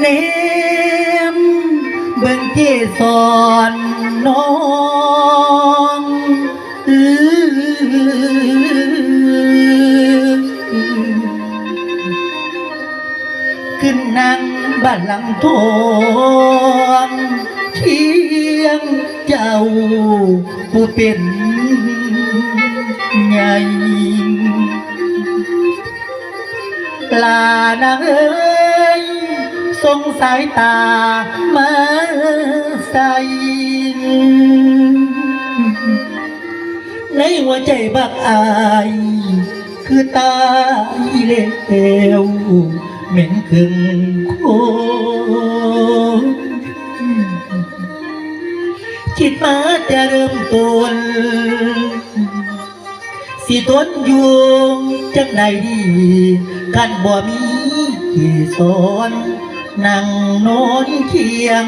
เนมเบิ่งเกสรน้องขึ้นนั่งบ้านหลังทองเทียงเจ้าผู้เป็นใหญ่ลานางเอ้ สงสายตามาใส่ในหัวใจบักอาย คือตายเลวเหม็นขึงโคคิดมาจะเริ่มต้นสิทนอยู่จังใดดีกันบ่มีที่สอน นั่งนอนเคียง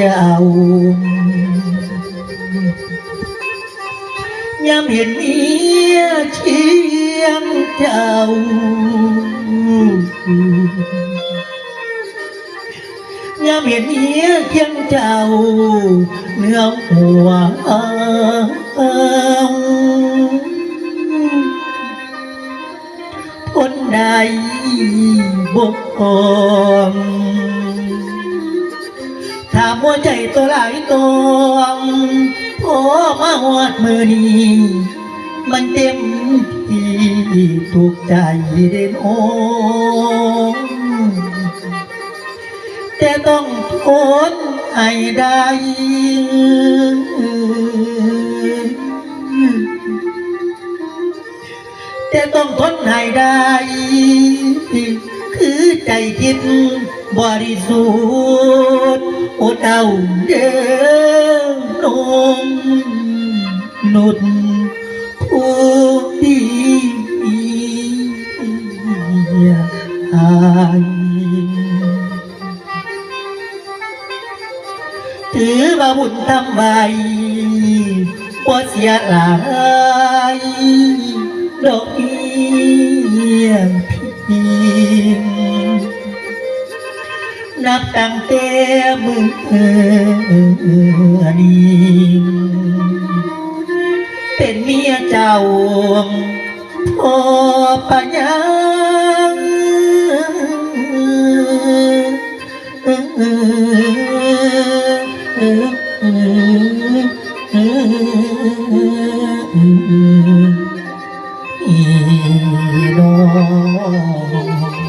ยาวยามเห็นเมี ยเชียงเจ้าหัวใดบกพร่องถามหัวใจตัวหลายตองพอมาหอดมือนี้มันเต็มที่ถูกใจเด่นโอแต่ต้องทนให้ได้แต่ต้องทนให้ได้ ใจคิดบริสุทธิ์อดเอาเด้อนงนุดผู้ดีอายถือว่าบุญทำไว้บ่เสียหลายดอกเบี้ย นับตังเตมือนี้เป็นเมียเจ้าพ่อปัญญาอีน้อง